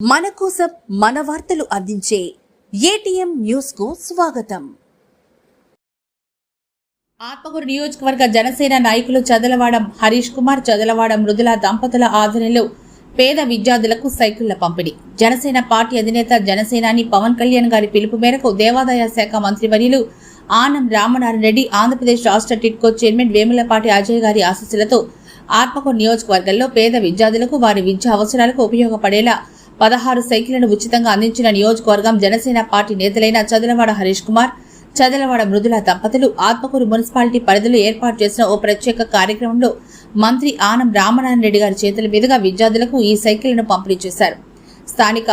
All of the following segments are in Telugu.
మన కోసం మన వార్తలు అందించే ఏటీఎం న్యూస్కు స్వాగతం. ఆత్మకూరు నియోజకవర్గ జనసేన నాయకులు చదలవాడ హరీష్ కుమార్ చదలవాడ మృదుల దంపతుల ఆధ్వర్యంలో పేద విద్యార్థులకు సైకిళ్ళ పంపిణీ. జనసేన పార్టీ అధినేత జనసేనాని పవన్ కళ్యాణ్ గారి పిలుపు మేరకు దేవాదాయ శాఖ మంత్రివర్యులు ఆనం రామనారాయణ రెడ్డి ఆంధ్రప్రదేశ్ రాష్ట్ర టిట్కో చైర్మన్ వేములపాటి అజయ్ గారి ఆశీస్సులతో ఆత్మకు నియోజకవర్గంలో పేద విద్యార్థులకు వారి విద్యా అవసరాలకు ఉపయోగపడేలా పదహారు సైకిళ్ళను ఉచితంగా అందించిన నియోజకవర్గం జనసేన పార్టీ నేతలైన చదలవాడ హరీష్ కుమార్ చదలవాడ మృదుల దంపతులు ఆత్మకూరు మున్సిపాలిటీ పరిధిలో ఏర్పాటు చేసిన ఓ ప్రత్యేక కార్యక్రమంలో మంత్రి ఆనం రామనారాయణ రెడ్డి గారి చేతుల మీదుగా విద్యార్థులకు ఈ సైకిళ్ళను పంపిణీ చేశారు. స్థానిక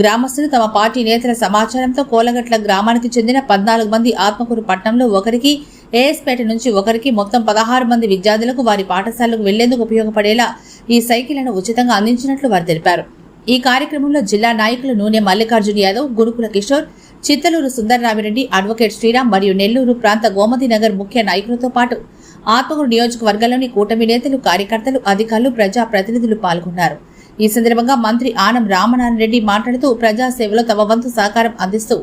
గ్రామస్తులు తమ పార్టీ నేతల సమాచారంతో కోలగట్ల గ్రామానికి చెందిన పద్నాలుగు మంది ఆత్మకూరు పట్టణంలో ఒకరికి ఏఎస్పేట నుంచి ఒకరికి మొత్తం పదహారు మంది విద్యార్థులకు వారి పాఠశాలకు వెళ్ళేందుకు ఉపయోగపడేలా ఈ సైకిళ్ళను ఉచితంగా అందించినట్లు వారు తెలిపారు. ఈ కార్యక్రమంలో జిల్లా నాయకులు నూనె మల్లికార్జున యాదవ్ గురుకుల కిషోర్ చిత్తలూరు సుందరరామిరెడ్డి అడ్వకేట్ శ్రీరామ్ మరియు నెల్లూరు ప్రాంత గోమతి నగర్ ముఖ్య నాయకులతో పాటు ఆత్మకూరు నియోజకవర్గంలోని కూటమి నేతలు కార్యకర్తలు అధికారులు ప్రజా ప్రతినిధులు పాల్గొన్నారు. ఈ సందర్భంగా మంత్రి ఆనం రామనారాయణ రెడ్డి మాట్లాడుతూ ప్రజాసేవలో తమ వంతు సహకారం అందిస్తూ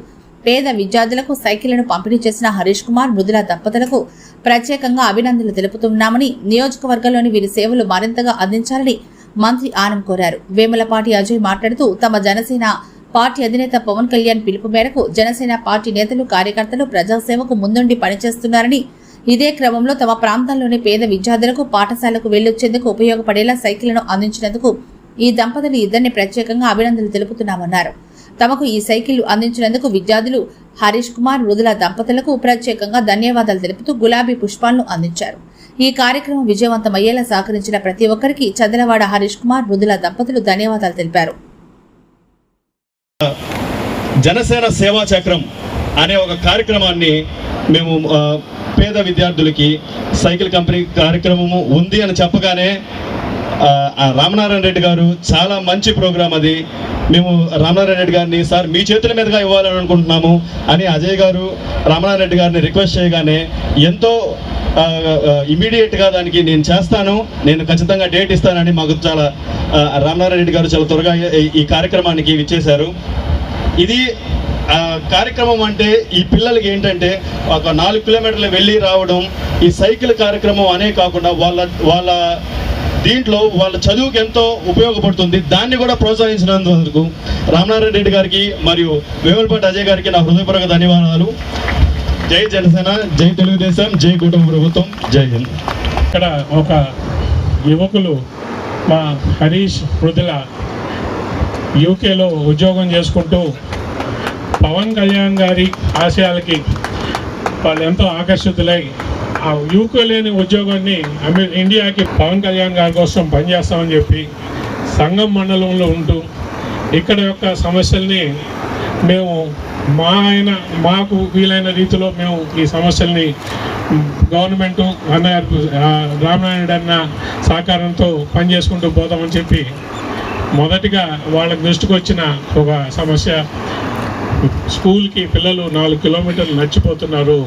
పేద విద్యార్థులకు సైకిళ్ళను పంపిణీ చేసిన హరీష్ కుమార్ మృదుల దంపతులకు ప్రత్యేకంగా అభినందనలు తెలుపుతున్నామని నియోజకవర్గంలోని వీరి సేవలు మరింతగా అందించాలని మంత్రి ఆనం కోరారు. వేములపాటి అజయ్ మాట్లాడుతూ తమ జనసేన పార్టీ అధినేత పవన్ కళ్యాణ్ పిలుపు మేరకు జనసేన పార్టీ నేతలు కార్యకర్తలు ప్రజాసేవకు ముందుండి పనిచేస్తున్నారని ఇదే క్రమంలో తమ ప్రాంతంలోని పేద విద్యార్థులకు పాఠశాలకు వెళ్ళొచ్చేందుకు ఉపయోగపడేలా సైకిళ్ళను అందించినందుకు ఈ దంపతులు ఇద్దరిని ప్రత్యేకంగా అభినందనలు తెలుపుతున్నామన్నారు. తమకు ఈ సైకిళ్ళు అందించినందుకు విద్యార్థులు హరీష్ కుమార్ మృదుల దంపతులకు ప్రత్యేకంగా ధన్యవాదాలు తెలుపుతూ గులాబీ పుష్పాలను అందించారు. ఈ కార్యక్రమం విజయవంతమయ్యేలా సహకరించిన ప్రతి ఒక్కరికి చదలవాడ హరీష్ కుమార్ మృదుల దంపతులు ధన్యవాదాలు తెలిపారు. జనసేన సేవా చక్రం అనే ఒక కార్యక్రమాన్ని మేము పేద విద్యార్థులకి సైకిల్ కంపెనీ కార్యక్రమము ఉంది అని చెప్పగానే ఆ రామనారాయణ రెడ్డి గారు చాలా మంచి ప్రోగ్రాం అది. మేము రామనారాయణ రెడ్డి గారిని సార్ మీ చేతుల మీదుగా ఇవ్వాలని అనుకుంటున్నాము అని అజయ్ గారు రామనారాయణ రెడ్డి గారిని రిక్వెస్ట్ చేయగానే ఎంతో ఇమీడియట్గా దానికి నేను చేస్తాను నేను ఖచ్చితంగా డేట్ ఇస్తానని మాకు చాలా ఆ, రామనారాయణ రెడ్డి గారు చాలా త్వరగా ఈ- కార్యక్రమానికి ఇచ్చేశారు ఇది కార్యక్రమం అంటే ఈ పిల్లలకి ఏంటంటే ఒక నాలుగు కిలోమీటర్లు వెళ్ళి రావడం ఈ సైకిల్ కార్యక్రమం అనే కాకుండా వాళ్ళ వాళ్ళ దీంట్లో వాళ్ళ చదువుకి ఎంతో ఉపయోగపడుతుంది. దాన్ని కూడా ప్రోత్సహించినందుకు రామనారాయణ రెడ్డి గారికి మరియు వేములపాటి అజయ్ గారికి నా హృదయపూర్వక ధన్యవాదాలు. జై జనసేన జై తెలుగుదేశం జై కుటుంబ ప్రభుత్వం జై హింద్. ఇక్కడ ఒక యువకులు మా హరీష్ మృదుల యూకేలో ఉద్యోగం చేసుకుంటూ పవన్ కళ్యాణ్ గారి ఆశయాలకి వాళ్ళు ఎంతో ఆకర్షితులై ఆ యూకే లేని ఉద్యోగాన్ని ఇండియాకి పవన్ కళ్యాణ్ గారి కోసం పనిచేస్తామని చెప్పి సంఘం మండలంలో ఉంటూ ఇక్కడ యొక్క సమస్యల్ని మేము మా ఆయన మాకు వీలైన రీతిలో మేము ఈ సమస్యల్ని గవర్నమెంట్ అన్న రామనారాయణ అన్న సహకారంతో పనిచేసుకుంటూ పోతామని చెప్పి మొదటిగా వాళ్ళ దృష్టికి వచ్చిన ఒక సమస్య స్కూల్కి పిల్లలు నాలుగు కిలోమీటర్లు నడిచిపోతున్నారు.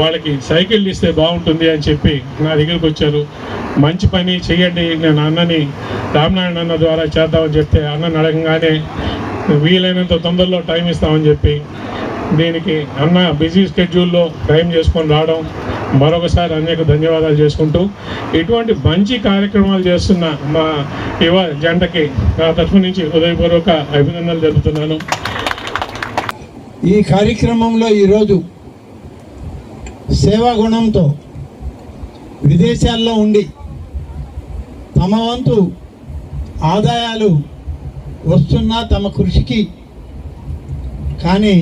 వాళ్ళకి సైకిల్ ఇస్తే బాగుంటుంది అని చెప్పి నా దగ్గరికి వచ్చారు. మంచి పని చేయండి నేను అన్నని రామనారాయణ అన్న ద్వారా చేద్దామని చెప్తే అన్నని నడకంగానే వీలైనంత తొందరలో టైం ఇస్తామని చెప్పి దీనికి అన్న బిజీ స్కెడ్యూల్లో టైం చేసుకొని రావడం మరొకసారి అనేక ధన్యవాదాలు చేసుకుంటూ ఇటువంటి మంచి కార్యక్రమాలు చేస్తున్న మా యువ జంటకి నా తరఫు నుంచి హృదయపూర్వక అభినందనలు తెలుపుతున్నాను. ఈ కార్యక్రమంలో ఈరోజు సేవా గుణంతో విదేశాల్లో ఉండి తమ వంతు ఆదాయాలు వస్తున్న తమ కృషికి. కానీ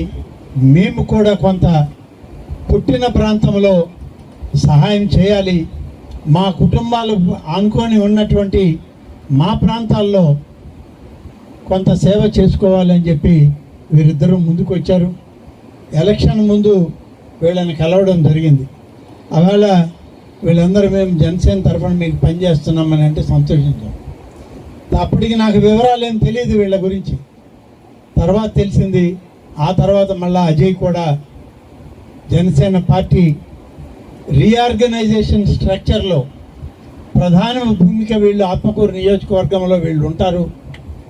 మేము కూడా కొంత పుట్టిన ప్రాంతంలో సహాయం చేయాలి. మా కుటుంబాలు ఆనుకొని ఉన్నటువంటి మా ప్రాంతాల్లో కొంత సేవ చేసుకోవాలని చెప్పి వీరిద్దరూ ముందుకు వచ్చారు ఎలక్షన్ ముందు వీళ్ళని కలవడం జరిగింది. అవేళ వీళ్ళందరూ మేము జనసేన తరఫున మీకు పనిచేస్తున్నామని అంటే సంతోషించాం. అప్పటికి నాకు వివరాలు ఏం తెలియదు వీళ్ళ గురించి. తర్వాత తెలిసింది ఆ తర్వాత మళ్ళా అజయ్ కూడా జనసేన పార్టీ రీఆర్గనైజేషన్ స్ట్రక్చర్లో ప్రధాన భూమిక వీళ్ళు ఆత్మకూరు నియోజకవర్గంలో వీళ్ళు ఉంటారు.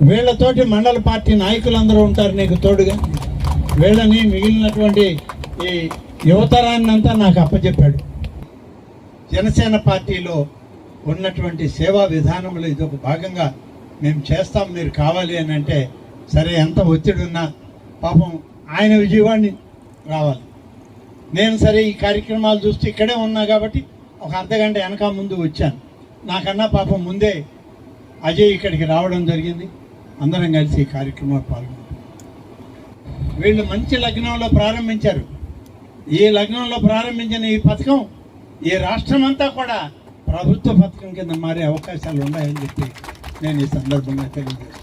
వీళ్ళతోటి మండల పార్టీ నాయకులందరూ ఉంటారు నీకు తోడుగా. వీళ్ళని మిగిలినటువంటి ఈ యువతరాన్నంతా నాకు అప్పచెప్పాడు. జనసేన పార్టీలో ఉన్నటువంటి సేవా విధానంలో ఇది ఒక భాగంగా మేము చేస్తాం మీరు కావాలి అని అంటే సరే ఎంత ఒత్తిడి ఉన్నా పాపం ఆయన విజయవాడిని రావాలి. నేను సరే ఈ కార్యక్రమాలు చూస్తూ ఇక్కడే ఉన్నా కాబట్టి ఒక అర్ధగంట వెనక ముందు వచ్చాను. నాకన్నా పాపం ముందే అజయ్ ఇక్కడికి రావడం జరిగింది. అందరం కలిసి ఈ కార్యక్రమంలో పాల్గొన్నాం. వీళ్ళు మంచి లగ్నంలో ప్రారంభించారు. ఈ లగ్నంలో ప్రారంభించిన ఈ పథకం ఈ రాష్ట్రం అంతా కూడా ప్రభుత్వ పథకం కింద మారే అవకాశాలు ఉన్నాయని చెప్పి నేను ఈ సందర్భంగా తెలియజేస్తాను